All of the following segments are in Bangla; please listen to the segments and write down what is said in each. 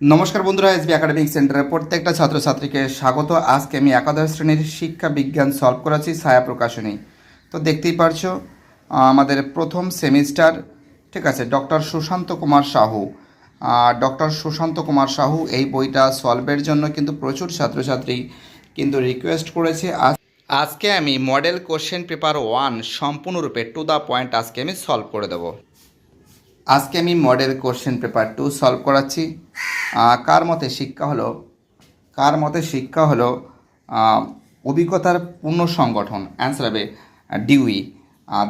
নমস্কার বন্ধুরা, এসবি একাডেমিক সেন্টারের প্রত্যেকটা ছাত্রছাত্রীকে স্বাগত। আজকে আমি একাদশ শ্রেণির শিক্ষা বিজ্ঞান সলভ করাচ্ছি ছায়া প্রকাশনী। তো দেখতেই পারছ আমাদের প্রথম সেমিস্টার ঠিক আছে ডক্টর সুশান্ত কুমার সাহু। ডক্টর সুশান্ত কুমার সাহু এই বইটা সলভের জন্য কিন্তু প্রচুর ছাত্রছাত্রী কিন্তু রিকোয়েস্ট করেছে। আজ আজকে আমি মডেল কোশ্চেন পেপার ওয়ান সম্পূর্ণরূপে টু দ্য পয়েন্ট আজকে আমি সলভ করে দেবো। আজকে আমি model question paper two solve করাচ্ছি। কার মতে শিক্ষা হলো? কার মতে শিক্ষা হলো? অভিজ্ঞতার পূর্ণ সংগঠন? অ্যান্সার হবে ডিউই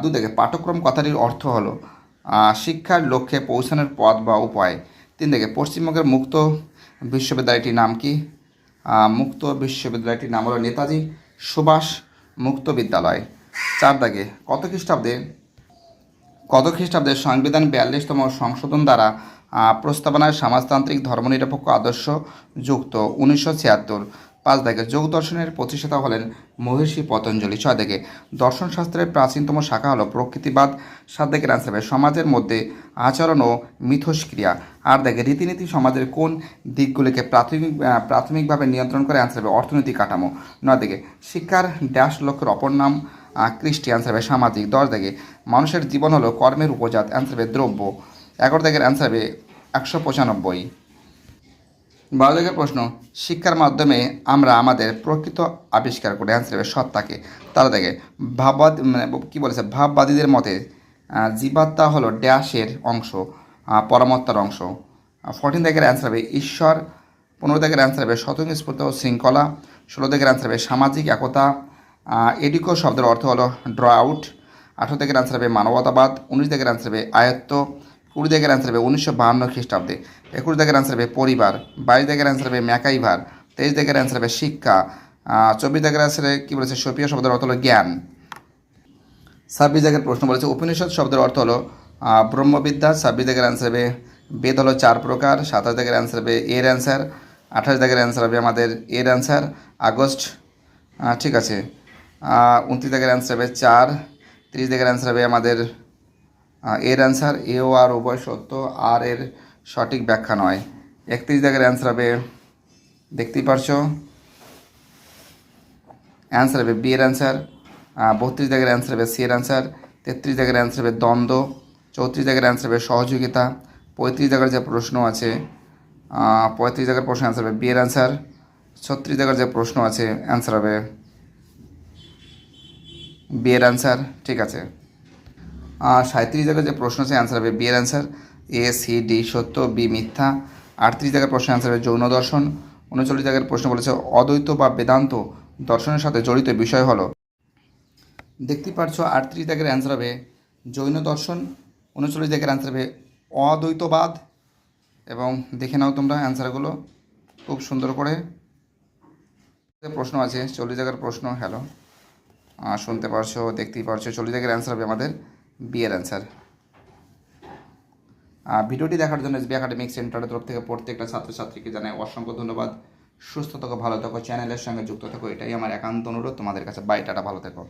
দু থেকে পাঠ্যক্রম কথাটির অর্থ হলো শিক্ষার লক্ষ্যে পৌঁছানোর পথ বা উপায়। তিন থেকে পশ্চিমবঙ্গের মুক্ত বিশ্ববিদ্যালয়টির নাম কি? মুক্ত বিশ্ববিদ্যালয়টির নাম হলো নেতাজি সুভাষ মুক্ত বিদ্যালয়। চার দাগে কত খ্রিস্টাব্দে কত খ্রিস্টাব্দে সংবিধান বিয়াল্লিশতম সংশোধন দ্বারা প্রস্তাবনায় সমাজতান্ত্রিক ধর্মনিরপেক্ষ আদর্শ যুক্ত উনিশশো ছিয়াত্তর। পাঁচ দেখে যোগ দর্শনের প্রতিষ্ঠাতা হলেন মহর্ষি পতঞ্জলি। ছয় দেখে দর্শন শাস্ত্রের প্রাচীনতম শাখা হলো প্রকৃতিবাদ। সাত দেখে আনসার সমাজের মধ্যে আচরণ ও মিথস্ক্রিয়া। আর দেখে, রীতিনীতি সমাজের কোন দিকগুলিকে প্রাথমিক প্রাথমিকভাবে নিয়ন্ত্রণ করে আনসার হবে অর্থনৈতিক কাঠামো। নয় দেখে, শিক্ষার ড্যাশ লক্ষ্যের অপর নাম কৃষ্টি অ্যান্সার হবে সামাজিক। দশ দেখে মানুষের জীবন হলো কর্মের উপজাত অ্যান্সার হবে দ্রব্য। এগারো দেখের অ্যান্সার হবে একশো পঁচানব্বই। বারো দেখের প্রশ্ন শিক্ষার মাধ্যমে আমরা আমাদের প্রকৃত আবিষ্কার করে অ্যান্সার হবে সত্তাকে। তারা দেখে ভাববাদ মানে কী বলেছে ভাববাদীদের মতে জীবাত্মা হলো ড্যাশের অংশ আহ, পরমাত্মার অংশ। ফোরটিন দেখের অ্যান্সার হবে ঈশ্বর পনেরো দেখের অ্যান্সার হবে স্বতঃস্ফূর্ত ও শৃঙ্খলা ষোলো দেখের অ্যান্সার হবে সামাজিক একতা এডিকো শব্দের অর্থ হলো ড্র আউট আঠেরো দেখের অ্যান্সার হবে মানবতাবাদ উনিশ দেখের অ্যান্সার হবে আয়ত্ত কুড়ি দেখের অ্যান্সার হবে উনিশশো বাহান্ন খ্রিস্টাব্দে একুশ দেখের অ্যান্সার হবে পরিবার বাইশ দেখের অ্যান্সার হবে ম্যাকাইভার তেইশ দেখের অ্যান্সার হবে শিক্ষা চব্বিশ দেখের অ্যান্সারে কী বলেছে সপিয়া শব্দের অর্থ হলো জ্ঞান ছাব্বিশ জায়গার প্রশ্ন বলেছে উপনিষদ শব্দের অর্থ হলো ব্রহ্মবিদ্যা ছাব্বিশ জায়গার অ্যান্সার হবে বেদ হলো চার প্রকার সাতাশ জায়গার অ্যান্সার হবে এর অ্যান্সার আঠাশ জায়গার অ্যান্সার হবে আমাদের এর অ্যান্সার আগস্ট ঠিক আছে উনত্রিশ জায়গার অ্যান্সার হবে চার, তিরিশ জায়গার অ্যান্সার হবে আমাদের এর অ্যান্সার এ ও আর উভয় সত্য আর এর সঠিক ব্যাখ্যা নয়। একত্রিশ জায়গার অ্যান্সার হবে, দেখতেই পারছ? অ্যান্সার হবে বি এর অ্যান্সার বত্রিশ জায়গার অ্যান্সার হবে সি এর অ্যান্সার তেত্রিশ জায়গার অ্যান্সার হবে দ্বন্দ্ব, চৌত্রিশ জায়গার অ্যান্সার হবে সহযোগিতা, পঁয়ত্রিশ জায়গার যে প্রশ্ন আছে পঁয়ত্রিশ জায়গার প্রশ্ন অ্যান্সার হবে বি এর অ্যান্সার ছত্রিশ জায়গার যে প্রশ্ন আছে অ্যান্সার হবে বি এর অ্যান্সার ঠিক আছে। সাঁত্রিশ জায়গার যে প্রশ্ন আছে অ্যান্সার হবে বি এর অ্যান্সার এ সি ডি সত্য বি মিথ্যা। আটত্রিশ জায়গার প্রশ্ন অ্যান্সার হবে যৌন দর্শন। উনচল্লিশ জায়গার প্রশ্ন বলেছে, অদ্বৈত বা বেদান্ত দর্শনের সাথে জড়িত বিষয় হলো। দেখতে পারছ, আটত্রিশ দাগের অ্যান্সার হবে জৈন দর্শন, উনচল্লিশ দাগের অ্যান্সার হবে অদ্বৈতবাদ। এবং দেখে নাও তোমরা অ্যান্সারগুলো খুব সুন্দর করে। প্রশ্ন আছে, চল্লিশ জায়গার প্রশ্ন হ্যালো শুনতে পারছ, দেখতেই পারছ। চল্লিশ জায়গার অ্যান্সার হবে আমাদের বিয়ের অ্যান্সার ভিডিওটি দেখার জন্য এসবি একাডেমিক সেন্টারের তরফ থেকে প্রত্যেকটা ছাত্রছাত্রীকে জানাই অসংখ্য ধন্যবাদ। সুস্থ থাকো, ভালো থাকো চ্যানেলের সঙ্গে যুক্ত থাকো, এটাই আমার একান্ত অনুরোধ। তোমাদের কাছে বাইটাটা ভালো থেকো।